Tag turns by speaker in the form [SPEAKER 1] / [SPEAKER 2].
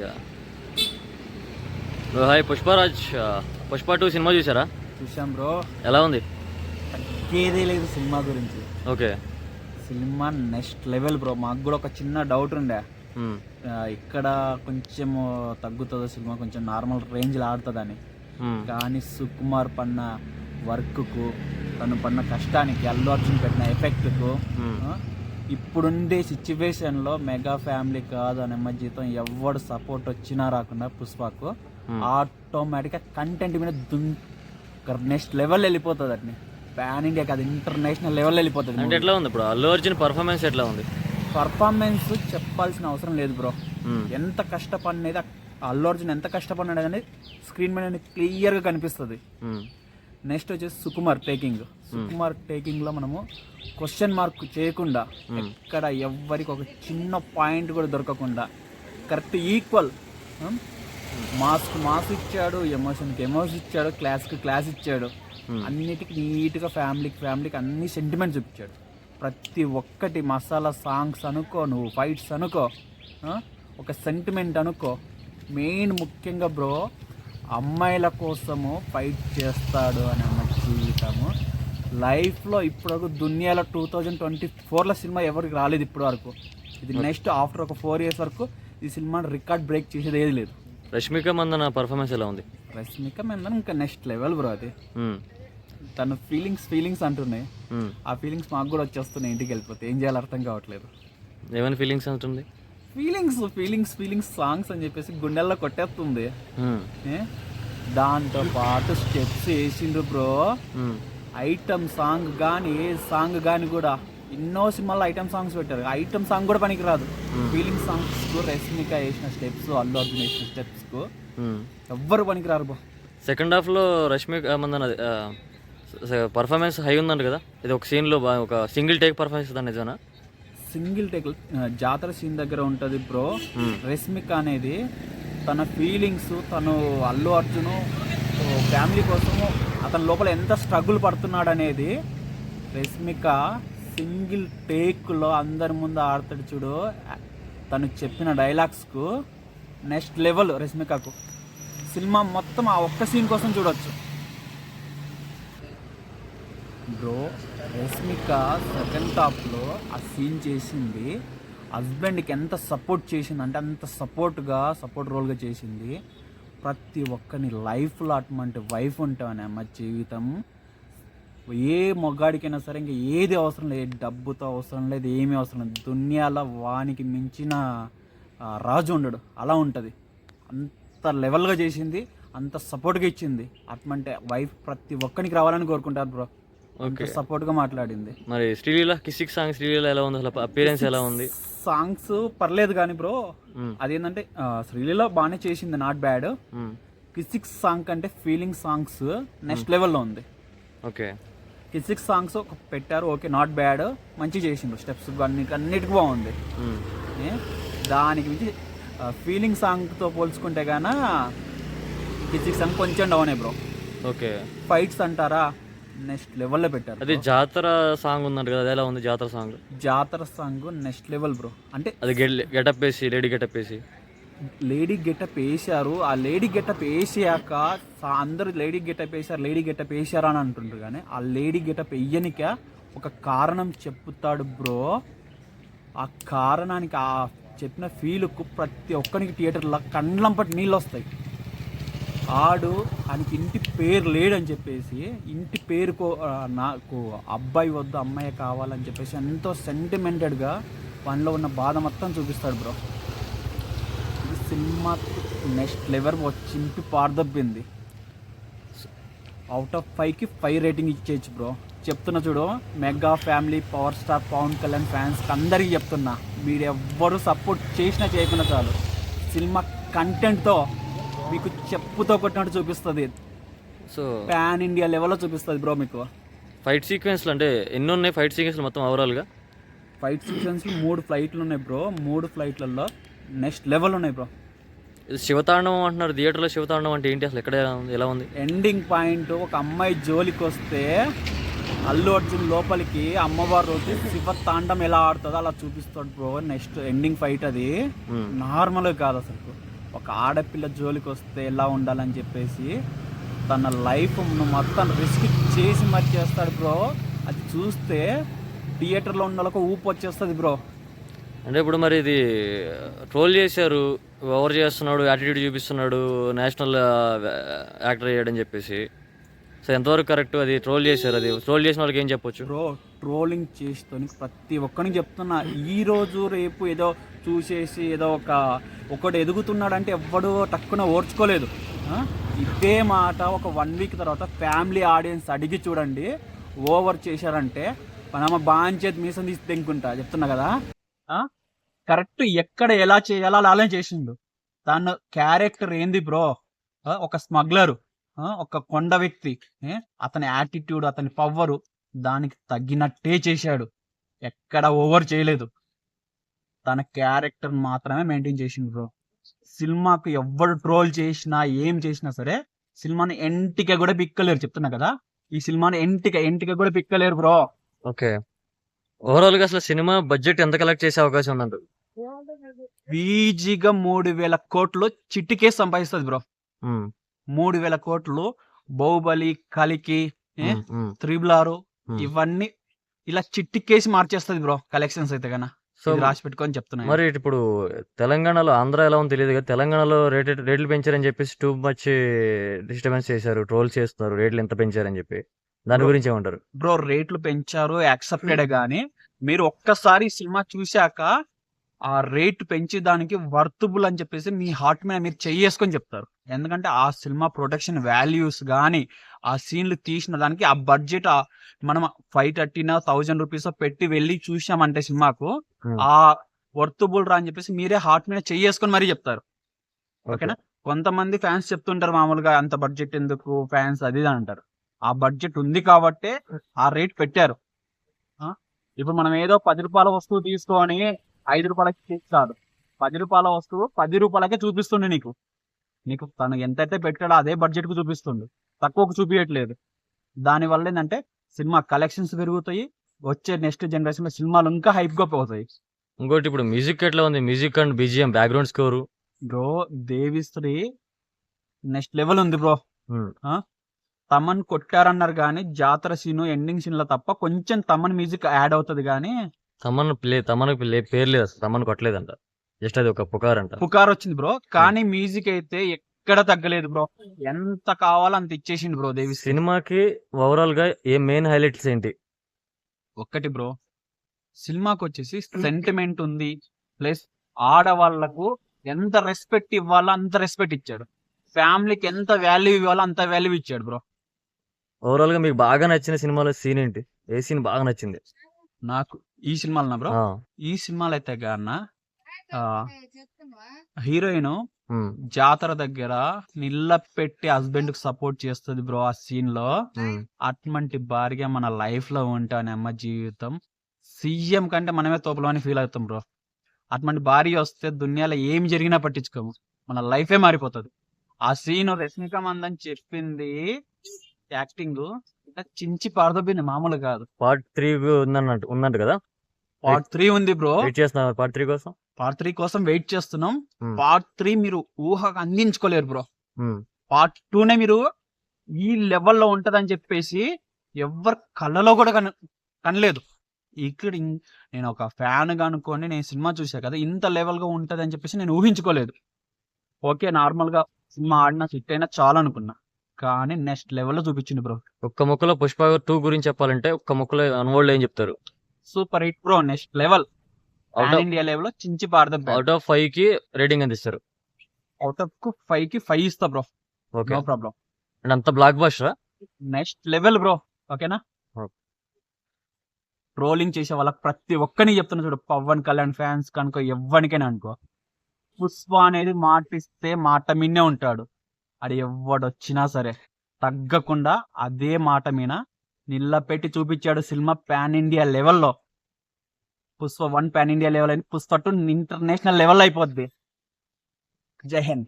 [SPEAKER 1] Yeah. Hi Pushparaj. Pushpa two cinema చూసారా?
[SPEAKER 2] చూసాం bro.
[SPEAKER 1] ఎలా ఉంది?
[SPEAKER 2] తగ్గేదే లేదు సినిమా గురించి.
[SPEAKER 1] Okay.
[SPEAKER 2] Cinema next level bro. మాకు కూడా ఒక చిన్న డౌట్ ఉండే. ఇక్కడ కొంచెం తగ్గుతుందో సినిమా? కొంచెం నార్మల్ రేంజ్లో ఆడుతుందని. కానీ సుకుమార్ పన్న వర్క్కు తను పన్న కష్టానికి అల్లు అర్జున్ పెట్టిన ఎఫెక్ట్కు. ఇప్పుడుండే సిచ్యువేషన్లో మెగా ఫ్యామిలీ కాదు అనే జీతం ఎవడు సపోర్ట్ వచ్చినా రాకుండా పుష్పకు
[SPEAKER 1] మ్మ్.
[SPEAKER 2] ఆటోమేటిక్గా కంటెంట్ మీద దున్ నెక్స్ట్ లెవెల్ వెళ్ళిపోతుంది అట్ని పాన్ ఇండియా కాదు ఇంటర్నేషనల్ లెవెల్ వెళ్ళిపోతుంది
[SPEAKER 1] అంటే ఎట్లా ఉంది ఇప్పుడు అల్లు అర్జున్ పర్ఫార్మెన్స్ ఎట్లా ఉంది
[SPEAKER 2] పర్ఫార్మెన్స్ చెప్పాల్సిన అవసరం లేదు బ్రో
[SPEAKER 1] మ్మ్.
[SPEAKER 2] ఎంత కష్టపడినది అల్లు అర్జున్ ఎంత కష్టపడినాడు అనేది స్క్రీన్ మీద క్లియర్గా కనిపిస్తుంది
[SPEAKER 1] మ్మ్.
[SPEAKER 2] నెక్స్ట్ వచ్చేసి సుకుమార్ టేకింగ్. సుకుమార్ టేకింగ్లో మనము క్వశ్చన్ మార్క్ చేయకుండా ఎక్కడ ఎవ్వరికి ఒక చిన్న పాయింట్ కూడా దొరకకుండా కరెక్ట్ ఈక్వల్ మాస్క్ మాస్ ఇచ్చాడు ఎమోషన్కి ఎమోషన్ ఇచ్చాడు క్లాస్కి క్లాస్ ఇచ్చాడు. అన్నిటికి నీట్గా ఫ్యామిలీకి ఫ్యామిలీకి అన్ని సెంటిమెంట్స్ చూపించాడు. ప్రతి ఒక్కటి మసాలా సాంగ్స్ అనుకో నువ్వు ఫైట్స్ అనుకో? ఒక సెంటిమెంట్ అనుకో మెయిన్ ముఖ్యంగా బ్రో అమ్మాయిల కోసము ఫైట్ చేస్తాడు అనే అన్న జీవితము. లైఫ్లో ఇప్పటివరకు దునియాలో టూ థౌజండ్ ట్వంటీ ఫోర్లో సినిమా ఎవరికి రాలేదు ఇప్పటి వరకు. ఇది నెక్స్ట్ ఆఫ్టర్ ఒక ఫోర్ ఇయర్స్ వరకు ఈ సినిమా రికార్డ్ బ్రేక్ చేసేది ఏది లేదు.
[SPEAKER 1] రష్మిక మందన పర్ఫార్మెన్స్ ఎలా ఉంది?
[SPEAKER 2] రష్మిక మీద ఇంకా నెక్స్ట్ లెవెల్ బ్రో అది. తను ఫీలింగ్స్ ఫీలింగ్స్ అంటున్నాయి.
[SPEAKER 1] మ్మ్.
[SPEAKER 2] ఆ ఫీలింగ్స్ మాకు కూడా వచ్చేస్తున్నాయి ఇంటికి వెళ్ళిపోతే. ఏం చేయాలో అర్థం కావట్లేదు.
[SPEAKER 1] ఏమైనా ఫీలింగ్స్ ఉంటుంది
[SPEAKER 2] ఫీలింగ్స్ ఫీలింగ్స్ ఫీలింగ్స్ సాంగ్స్ అని చెప్పేసి గుండెల్లో కొట్టేస్తుంది. ఏ? దాంతో పాటు స్టెప్స్ వేసిండ్రు బ్రో. ఐటమ్ సాంగ్ కానీ ఏ సాంగ్ కానీ కూడా ఎన్నో సినిమాల్లో ఐటమ్ సాంగ్స్ పెట్టారు ఐటమ్ సాంగ్ కూడా పనికిరాదు ఫీలింగ్ సాంగ్స్ రష్మిక వేసిన స్టెప్స్ అల్లు అర్జున్ వేసిన స్టెప్స్కు
[SPEAKER 1] మ్మ్.
[SPEAKER 2] ఎవ్వరు పనికిరారు బ్రో
[SPEAKER 1] సెకండ్ హాఫ్లో రష్మిక మందన పర్ఫార్మెన్స్ హై ఉందంట కదా ఇది ఒక సీన్లో ఒక సింగిల్ టేక్ పర్ఫార్మెన్స్ ఇద్దాం నిజమా
[SPEAKER 2] సింగిల్ టేక్ జాతర సీన్ దగ్గర ఉంటుంది బ్రో.
[SPEAKER 1] మ్మ్.
[SPEAKER 2] రష్మిక అనేది తన ఫీలింగ్స్ తను అల్లు అర్జున్ ఫ్యామిలీ కోసము అతని లోపల ఎంత స్ట్రగుల్ పడుతున్నాడు అనేది రష్మిక సింగిల్ టేక్లో అందరి ముందు ఆడతాడు చూడు. తను చెప్పిన డైలాగ్స్కు నెక్స్ట్ లెవెల్ రష్మికకు సినిమా మొత్తం ఆ ఒక్క సీన్ కోసం చూడొచ్చు. బ్రో రష్మిక సెకండ్ టాప్లో ఆ సీన్ చేసింది. హస్బెండ్కి ఎంత సపోర్ట్ చేసింది అంటే అంత సపోర్ట్గా సపోర్ట్ రోల్గా చేసింది. ప్రతి ఒక్కరిని లైఫ్లో అటువంటి వైఫ్ ఉంటామని అమ్మ జీవితం. ఏ మొగాడికైనా సరే ఇంకా ఏది అవసరం లేదు డబ్బుతో అవసరం లేదు ఏమీ అవసరం లేదు. దునియాలో వానికి మించిన రాజు ఉండడు. అలా ఉంటుంది. అంత లెవెల్గా చేసింది అంత సపోర్ట్గా ఇచ్చింది. అటువంటి వైఫ్ ప్రతి ఒక్కరికి రావాలని కోరుకుంటారు బ్రో.
[SPEAKER 1] ఓకే.
[SPEAKER 2] సపోర్ట్గా మాట్లాడింది.
[SPEAKER 1] మరి శ్రీలీల కిసిక్ సాంగ్ శ్రీలీల ఎలా ఉంది? అసలు అపీరెన్స్ ఎలా ఉంది?
[SPEAKER 2] సాంగ్స్ పర్లేదు కానీ బ్రో. అదేంటంటే శ్రీలీల బాగానే చేసింది నాట్ బ్యాడ్. ఫిజిక్స్ సాంగ్ కంటే ఫీలింగ్ సాంగ్స్ నెక్స్ట్ లెవెల్లో ఉంది.
[SPEAKER 1] ఓకే.
[SPEAKER 2] ఫిజిక్స్ సాంగ్స్ ఒక పెట్టారు ఓకే నాట్ బ్యాడ్ మంచి చేసిండు స్టెప్స్ అన్నిటి అన్నిటికి బాగుంది? దానికి మించి ఫీలింగ్ సాంగ్తో పోల్చుకుంటే గాన ఫిజిక్స్ సాంగ్ కొంచెం డౌన్ బ్రో.
[SPEAKER 1] ఓకే.
[SPEAKER 2] ఫైట్స్ అంటారా? నెక్స్ట్ లెవెల్లో పెట్టారు
[SPEAKER 1] అది జాతర సాంగ్ ఉందంట కదా అది ఎలా ఉంది జాతర సాంగ్
[SPEAKER 2] జాతర సాంగ్ నెక్స్ట్ లెవెల్ బ్రో అంటే
[SPEAKER 1] అది గెటప్ వేసి లేడీ గెటప్ వేసి.
[SPEAKER 2] లేడీ గెటప్ వేసారు ఆ లేడీ గెటప్ వేసాక అందరూ లేడీ గెటప్ వేసారు లేడీ గెటప్ వేసారు అని అంటుండ్రు కానీ ఆ లేడీ గెటప్ వెయ్యనిక ఒక కారణం చెప్తాడు బ్రో ఆ కారణానికి ఆ చెప్పిన ఫీల్కు ప్రతి ఒక్కరికి థియేటర్లో కండ్లంపటి నీళ్ళు వస్తాయి ఆడు ఆయనకి ఇంటి పేరు లేడని చెప్పేసి ఇంటి పేరు కో నాకు అబ్బాయి వద్దు అమ్మాయి కావాలని చెప్పేసి ఎంతో సెంటిమెంటెడ్గా పనిలో ఉన్న బాధ మొత్తం చూపిస్తాడు బ్రో. ఇది సినిమా నెక్స్ట్ లెవెల్ చింపి పారదబ్బింది. అవుట్ ఆఫ్ ఫైవ్కి ఫైవ్ రేటింగ్ ఇచ్చేయచ్చు బ్రో. చెప్తున్నా చూడు mega family power star Pawan Kalyan ఫ్యాన్స్కి అందరికీ చెప్తున్నా మీరు ఎవ్వరు సపోర్ట్ చేసినా చేయకుండా చాలు. సినిమా కంటెంట్తో మీకు చెప్పుతో కొట్టినట్టు చూపిస్తుంది.
[SPEAKER 1] సో
[SPEAKER 2] పాన్ ఇండియా లెవెల్లో చూపిస్తుంది బ్రో మీకు.
[SPEAKER 1] ఫైట్ సీక్వెన్స్లు అంటే ఎన్ని ఉన్నాయి ఫైట్ సీక్వెన్స్లు మొత్తం ఓవరాల్గా
[SPEAKER 2] ఫైట్ సీక్వెన్స్లు మూడు ఫ్లైట్లు ఉన్నాయి బ్రో మూడు ఫ్లైట్లలో నెక్స్ట్ లెవెల్ ఉన్నాయి బ్రో
[SPEAKER 1] శివతాండవం అంటున్నారు. థియేటర్లో శివతాండవం అంటే ఏంటి? అసలు ఎక్కడ ఎలా ఉంది? ఎలా ఉంది?
[SPEAKER 2] ఎండింగ్ పాయింట్ ఒక అమ్మాయి జోలికి వస్తే అల్లు అర్జున్ లోపలికి అమ్మవారు రోజు శివ తాండం ఎలా ఆడుతుందో అలా చూపిస్తాడు బ్రో నెక్స్ట్ ఎండింగ్ ఫైట్ అది.
[SPEAKER 1] Hmm.
[SPEAKER 2] నార్మల్ కాదు అసలు. ఒక ఆడపిల్ల జోలికి వస్తే ఎలా ఉండాలని చెప్పేసి తన లైఫ్ మొత్తం రిస్క్ చేసి మరి చేస్తాడు బ్రో. అది చూస్తే థియేటర్లో ఉన్న వాళ్ళకు ఊపు వచ్చేస్తుంది బ్రో.
[SPEAKER 1] అంటే ఇప్పుడు మరి ఇది ట్రోల్ చేశారు ఓవర్ చేస్తున్నాడు యాటిట్యూడ్ చూపిస్తున్నాడు నేషనల్ యాక్టర్ అయ్యాడని చెప్పేసి. సో ఎంతవరకు కరెక్ట్ అది ట్రోల్ చేశారు అది? ట్రోల్ చేసిన వాళ్ళకి ఏం చెప్పొచ్చు?
[SPEAKER 2] బ్రో ట్రోలింగ్ చేస్తూనే ప్రతి ఒక్కరికి చెప్తున్నా ఈ రోజు రేపు ఏదో చూసేసి ఏదో ఒక ఒకడు ఎదుగుతున్నాడంటే ఎవ్వడు టక్కున ఓర్చుకోలేదు. ఇదే మాట ఒక వన్ వీక్ తర్వాత ఫ్యామిలీ ఆడియన్స్ అడిగి చూడండి ఓవర్ చేశారంటే మనమ్మ బాంచేది మీసం తీసి తెంకుంటా చెప్తున్నా కదా? కరెక్ట్ ఎక్కడ ఎలా చేయాలో అలా అలానే చేసిండు. తను క్యారెక్టర్ ఏంది బ్రో ఒక స్మగ్లరు ఒక కొండ వ్యక్తి? అతని యాటిట్యూడ్ అతని పవరు దానికి తగ్గినట్టే చేశాడు. ఎక్కడ ఓవర్ చేయలేదు. తన క్యారెక్టర్ మాత్రమే మెయింటైన్ చేసిండు బ్రో సినిమాకు ఎవ్వరు ట్రోల్ చేసినా ఏం చేసినా సరే సినిమాని ఎంటిక కూడా పిక్కలేరు. చెప్తున్నా కదా ఈ సినిమాని ఎంటిక ఎంటిక కూడా పిక్కలేరు బ్రో
[SPEAKER 1] ఓకే. ఓవరాల్గా అసలు సినిమా బడ్జెట్ ఎంత కలెక్ట్ చేసే అవకాశం ఉందంట
[SPEAKER 2] ఈజీగా మూడు వేల కోట్లు చిట్టికే సంపాదిస్తుంది బ్రో మూడు వేల కోట్లు బాహుబలి కలికి ఏ? త్రిబుల్ ఆరు ఇవన్నీ ఇలా చిట్టికేసి మార్చేస్తుంది బ్రో కలెక్షన్స్ అయితే కన్నా
[SPEAKER 1] సో
[SPEAKER 2] రాసి పెట్టుకొని చెప్తున్నా
[SPEAKER 1] మరి ఇప్పుడు తెలంగాణలో ఆంధ్ర ఎలా ఉందో తెలియదు కదా? తెలంగాణలో రేట్ రేట్లు పెంచారని చెప్పేసి టూ మచ్ డిస్టర్బెన్స్ చేశారు ట్రోల్ చేస్తున్నారు రేట్లు ఎంత పెంచారని చెప్పి. దాని. గురించి ఏమంటారు?
[SPEAKER 2] బ్రో రేట్లు పెంచారు యాక్సెప్టెడ్ గానీ. మీరు ఒక్కసారి సినిమా చూశాక ఆ రేట్ పెంచి దానికి వర్తబుల్ అని చెప్పేసి మీ హార్ట్ మీద మీరు చెయ్యేసుకొని చెప్తారు. ఎందుకంటే ఆ సినిమా ప్రొడక్షన్ వాల్యూస్ కానీ ఆ సీన్లు తీసిన దానికి ఆ బడ్జెట్ మనం ఫైవ్ థర్టీనో థౌజండ్ రూపీస్ పెట్టి వెళ్ళి చూసామంటే సినిమాకు. ఆ వర్తబుల్ రా అని చెప్పేసి మీరే హార్ట్ మీద చెయ్యేసుకొని మరీ చెప్తారు. ఓకేనా? కొంతమంది ఫ్యాన్స్ చెప్తుంటారు మామూలుగా అంత బడ్జెట్ ఎందుకు ఫ్యాన్స్ అది అంటారు. ఆ బడ్జెట్ ఉంది కాబట్టే ఆ రేట్ పెట్టారు? ఇప్పుడు మనం ఏదో పది రూపాయల వస్తువు తీసుకొని ఐదు రూపాయలకి తీస్తారు పది రూపాయల వస్తువు పది రూపాయలకే చూపిస్తుండే నీకు. నీకు తను ఎంతైతే పెట్టాడో అదే బడ్జెట్కు చూపిస్తుండు. తక్కువకు చూపించట్లేదు దానివల్ల ఏంటంటే సినిమా కలెక్షన్స్ పెరుగుతాయి. వచ్చే నెక్స్ట్ జనరేషన్లో సినిమాలు ఇంకా హైప్గా పోతాయి.
[SPEAKER 1] ఇంకోటి ఇప్పుడు మ్యూజిక్ ఎట్లా ఉంది? Music and BGM background score
[SPEAKER 2] bro Devisri next level ఉంది బ్రో.
[SPEAKER 1] Hmm.
[SPEAKER 2] తమన్ కొట్టారన్నారు కానీ జాతర సీన్ ఎండింగ్ సీన్లో తప్ప కొంచెం తమన్ మ్యూజిక్ యాడ్ అవుతుంది కానీ
[SPEAKER 1] తమన్ ప్లే తమన్ ప్లే పేరు లేదు అసలు. తమన్ కొట్టలేదంట. జస్ట్ అది ఒక పుకార్ అంట
[SPEAKER 2] పుకార్ వచ్చింది బ్రో. కానీ మ్యూజిక్ అయితే ఎక్కడ తగ్గలేదు బ్రో. ఎంత కావాలో అంత ఇచ్చేసిండు బ్రో దేవిశ్రీ
[SPEAKER 1] సినిమాకి ఓవరాల్గా ఏ మెయిన్ హైలైట్స్ ఏంటి?
[SPEAKER 2] ఒక్కటి బ్రో. సినిమాకి వచ్చేసి సెంటిమెంట్ ఉంది. ప్లస్ ఆడవాళ్ళకు ఎంత రెస్పెక్ట్ ఇవ్వాలో అంత రెస్పెక్ట్ ఇచ్చాడు. ఫ్యామిలీకి ఎంత వాల్యూ ఇవ్వాలో అంత వాల్యూ ఇచ్చాడు బ్రో.
[SPEAKER 1] ఓవరాల్గా మీకు బాగా నచ్చిన సినిమాలో సీన్ ఏంటి? ఏ సీన్ బాగా నచ్చింది?
[SPEAKER 2] నాకు ఈ సినిమాలో బ్రో? ఈ సినిమాలో అయితే గాన? హీరోయిన్ జాతర దగ్గర నిల్ల పెట్టి హస్బెండ్కి సపోర్ట్ చేస్తుంది బ్రో ఆ
[SPEAKER 1] సీన్లో.
[SPEAKER 2] అటువంటి భార్య మన లైఫ్లో ఉంటానే అమ్మ జీవితం. సీఎం కంటే మనమే తోపలో అని ఫీల్ అవుతాం బ్రో. అటువంటి భార్య వస్తే దునియాలో ఏం జరిగినా పట్టించుకోము. మన లైఫే మారిపోతుంది. ఆ సీన్ రష్మిక మందని చెప్పింది యాక్టింగ్. చించి పారదొబ్బింది మామూలు కాదు.
[SPEAKER 1] పార్ట్ త్రీ ఉందన్నట్టు ఉందంట కదా?
[SPEAKER 2] పార్ట్ త్రీ ఉంది బ్రో.
[SPEAKER 1] వెయిట్ చేస్తున్నారు పార్ట్ త్రీ కోసం?
[SPEAKER 2] పార్ట్ త్రీ కోసం వెయిట్ చేస్తున్నాం. పార్ట్ త్రీ మీరు ఊహకు అందించుకోలేరు బ్రో. పార్ట్ టూనే మీరు ఈ లెవెల్లో ఉంటదని చెప్పేసి ఎవరి కళ్ళలో కూడా కన కనలేదు. ఇక్కడ నేను ఒక ఫ్యాన్గా అనుకోని నేను సినిమా చూసా కదా ఇంత లెవెల్గా ఉంటది అని చెప్పేసి నేను ఊహించుకోలేదు. ఓకే నార్మల్గా సినిమా ఆడినా హిట్ అయినా చాలా అనుకున్నా కానీ నెక్స్ట్ లెవెల్లో చూపించింది బ్రో.
[SPEAKER 1] ఒక్క ముక్కలో పుష్ప టూ గురించి చెప్పాలంటే ఒక్క ముక్కలో అన్వోల్డ్ ఏం చెప్తారు?
[SPEAKER 2] Super hit bro next level.
[SPEAKER 1] Out
[SPEAKER 2] India లెవెల్లో చించి పాడదాం
[SPEAKER 1] అవుట్ ఆఫ్ ఫైవ్కి రేటింగ్ ఎంత ఇస్తారు?
[SPEAKER 2] అవుట్ ఆఫ్కు ఫైవ్కి ఫైవ్ ఇస్తా bro
[SPEAKER 1] okay
[SPEAKER 2] no problem
[SPEAKER 1] and అంత blockbuster
[SPEAKER 2] next level bro ఓకేనా. ట్రోలింగ్ చేసే వాళ్ళకి ప్రతి ఒక్కరిని చెప్తున్నా చూడు. పవన్ కళ్యాణ్ ఫ్యాన్స్ కనుక ఎవ్వనికైనా అనుకో. పుష్ప అనేది మాటిస్తే మాట మీనే ఉంటాడు. అది ఎవడొచ్చినా సరే. తగ్గకుండా అదే మాట మీద నిల్లపెట్టి చూపించాడు సినిమా పాన్ ఇండియా లెవెల్లో Pushpa one pan India level అని పుష్ప టూ ఇంటర్నేషనల్ లెవెల్ అయిపోద్ది. జై హింద్.